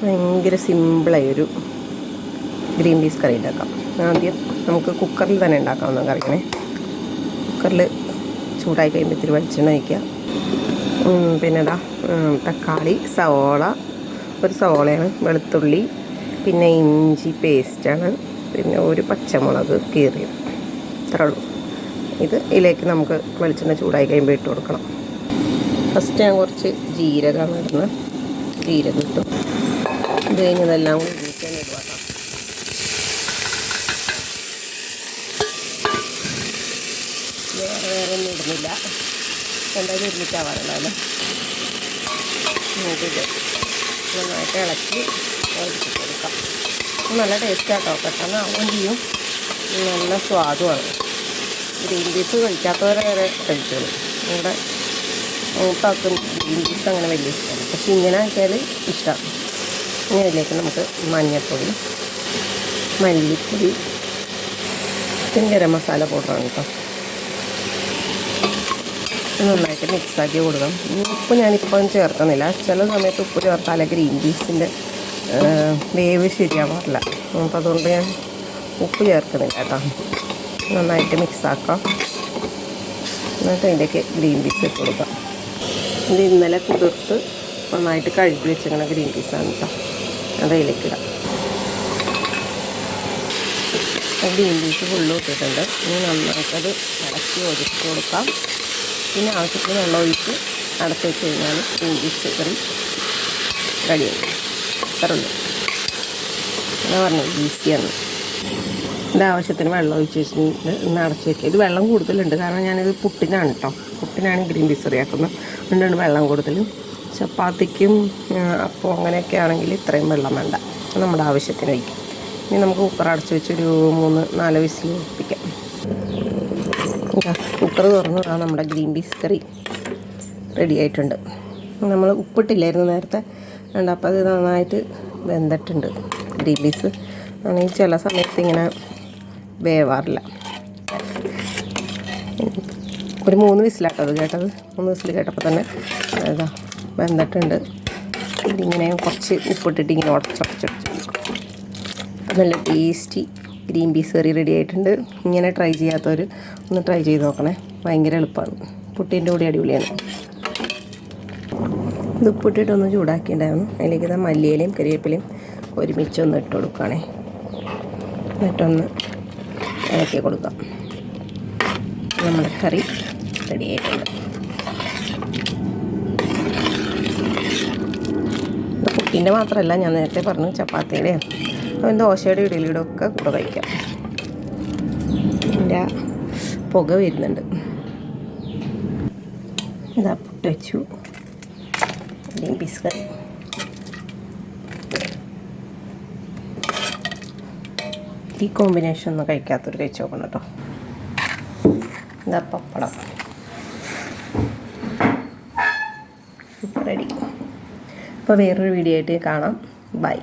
ഭയങ്കര സിമ്പിളായൊരു green peas കറി ഉണ്ടാക്കാം. ആദ്യം നമുക്ക് കുക്കറിൽ തന്നെ ഉണ്ടാക്കാവുന്ന കറിക്കണേ കുക്കറിൽ ചൂടായി കഴിയുമ്പോൾ ഇത്തിരി വെളിച്ചെണ്ണ വയ്ക്കുക ഉം, പിന്നെ ഇതാ തക്കാളി സവോള ഒരു സവോളയാണ് വെളുത്തുള്ളി പിന്നെ ഇഞ്ചി പേസ്റ്റാണ് പിന്നെ ഒരു പച്ചമുളക് കീറിയത്. ഇത്രേ ഉള്ളൂ. ഇത് ഇതിലേക്ക് നമുക്ക് വെളിച്ചെണ്ണ ചൂടായി കഴിയുമ്പോൾ ഇട്ട് കൊടുക്കണം. ഫസ്റ്റ് ഞാൻ കുറച്ച് ജീരകമാണ് ഇടുന്നത്. ജീരകം ഇട്ടു. ഇത് കഴിഞ്ഞതെല്ലാം കൂടി കേട്ടോ വേറെ വേറെ ഒന്നും ഇടുന്നില്ല. എന്തായാലും ഒരുമിച്ചാവാറുണ്ടോ അല്ലേ നമുക്കിത് നന്നായിട്ട് ഇളക്കി ഒഴിച്ച് കൊടുക്കാം. നല്ല ടേസ്റ്റാട്ടോ പെട്ടെന്ന് ആവുകയും ചെയ്യും. നല്ല സ്വാദുമാണ്. ഗ്രീൻ പീസ് കഴിക്കാത്തവരെ വരെ കഴിച്ചോളൂ. ഇവിടെ മൂത്താക്കും ഗ്രീൻ പീസ് അങ്ങനെ വലിയ ഇഷ്ടമാണ് പക്ഷെ ഇങ്ങനെ ആക്കിയാൽ ഇഷ്ടമാണ് ഇനി അതിലേക്ക് നമുക്ക് മഞ്ഞൾപ്പൊടി മല്ലിപ്പൊടി ചിക്കൻ ഗരം മസാല പൗഡറാണ് കേട്ടോ. നന്നായിട്ട് മിക്സാക്കി കൊടുക്കാം ഈ ഉപ്പ് ഞാനിപ്പം ചേർക്കുന്നില്ല. ചില സമയത്ത് ഉപ്പ് ചേർത്താലേ ഗ്രീൻ പീസിന്റെ വേവ് ശരിയാവാറില്ല. അപ്പം അതുകൊണ്ട് ഞാൻ ഉപ്പ് ചേർക്കുന്നില്ല കേട്ടോ. നന്നായിട്ട് മിക്സാക്കാം എന്നിട്ട് അതിന്റെയൊക്കെ ഗ്രീൻ പീസ് ഇട്ട് കൊടുക്കാം. ഇത് ഇന്നലെ കുതിർത്ത് നന്നായിട്ട് കഴുകി വെച്ചിരിക്കുന്ന ഗ്രീൻ പീസാണ് കേട്ടോ അത് അതിലേക്ക് ഇടാം. ഗ്രീൻ പീസ് ഫുള്ള് ഇട്ടിട്ടുണ്ട്. ഇനി നന്നായിട്ടത് ഇളക്കി ഒതുക്കി കൊടുക്കാം. പിന്നെ ആവശ്യത്തിന് വെള്ളം ഒഴിച്ച് അടച്ചു വെച്ച് കഴിഞ്ഞാൽ ഗ്രീൻ പീസ് കറി റെഡിയായി അത്രേ ഉള്ളൂ. ഞാൻ പറഞ്ഞു ഈസിയാണ് ഇത് ആവശ്യത്തിന് വെള്ളം ഒഴിച്ച് വെച്ചിട്ടുണ്ട്. ഇന്ന് അടച്ചു വെക്കുക ഇത് വെള്ളം കൂടുതലുണ്ട്. കാരണം ഞാനിത് പുട്ടിനാണ് കേട്ടോ പുട്ടിനാണ് ഗ്രീൻ പീസ് കറിയാക്കുന്നത് അതുകൊണ്ടാണ് വെള്ളം കൂടുതൽ ചപ്പാത്തിക്കും അപ്പോൾ അങ്ങനെയൊക്കെ ആണെങ്കിൽ ഇത്രയും വെള്ളം വേണ്ട. നമ്മുടെ ആവശ്യത്തിന് വയ്ക്കും ഇനി നമുക്ക് കുക്കർ അടച്ച് വെച്ച് ഒരു മൂന്ന് നാല് വിസിൽ ഒപ്പിക്കാം കുക്കർ തുറന്നതാണ് നമ്മുടെ ഗ്രീൻ പീസ് കറി റെഡി ആയിട്ടുണ്ട്. നമ്മൾ ഉപ്പിട്ടില്ലായിരുന്നു നേരത്തെ. ഉണ്ട് അപ്പോൾ അത് നന്നായിട്ട് വെന്തിട്ടുണ്ട് ഗ്രീൻ പീസ്. ആണെങ്കിൽ ചില സമയത്ത് ഇങ്ങനെ വേവാറില്ല. ഒരു മൂന്ന് വിസിലാട്ടോ അത് കേട്ടത്. മൂന്ന് വിസിൽ കേട്ടപ്പോൾ തന്നെ ഇതാ വെന്തിട്ടുണ്ട് ഇതിങ്ങനെ കുറച്ച് ഉപ്പിട്ടിട്ട് ഇങ്ങനെ ഉടച്ചുടച്ചടിച്ച് നല്ല tasty green peas curry ready ആയിട്ടുണ്ട്. ഇങ്ങനെ ട്രൈ ചെയ്യാത്തവർ ഒന്ന് ട്രൈ ചെയ്ത് നോക്കണേ. ഭയങ്കര എളുപ്പമാണ് പുട്ടിന്റെ കൂടി അടിപൊളിയാണ്. ഇത് ഉപ്പിട്ടിട്ടൊന്ന് ചൂടാക്കിയിട്ടുണ്ടായിരുന്നു അതിലേക്ക് ഇതാ മല്ലിയിലയും കരിവേപ്പിലയും ഒരുമിച്ച് ഒന്ന് ഇട്ട് കൊടുക്കുകയാണേ എന്നിട്ടൊന്ന് ഇളക്കി കൊടുക്കാം. നമ്മുടെ കറി റെഡി ആയിട്ടുണ്ട്. ഇത് പുട്ടിന്റെ മാത്രമല്ല ഞാൻ നേരത്തെ പറഞ്ഞു ചപ്പാത്തിയുടെയും അവൻ ദോശയുടെ ഇടയിലൂടെ ഒക്കെ കൂടെ കഴിക്കാം. എന്റെ പുക വരുന്നുണ്ട്. ഇതാ പുട്ട് വെച്ചു. അല്ലെങ്കിൽ പീസ് കറി ഈ കോമ്പിനേഷൻ ഒന്നും കഴിക്കാത്തൊരു കഴിച്ചു നോക്കണം കേട്ടോ. ഇതാ പപ്പടം റെഡി അപ്പോൾ വേറൊരു വീഡിയോ ആയിട്ട് കാണാം. ബൈ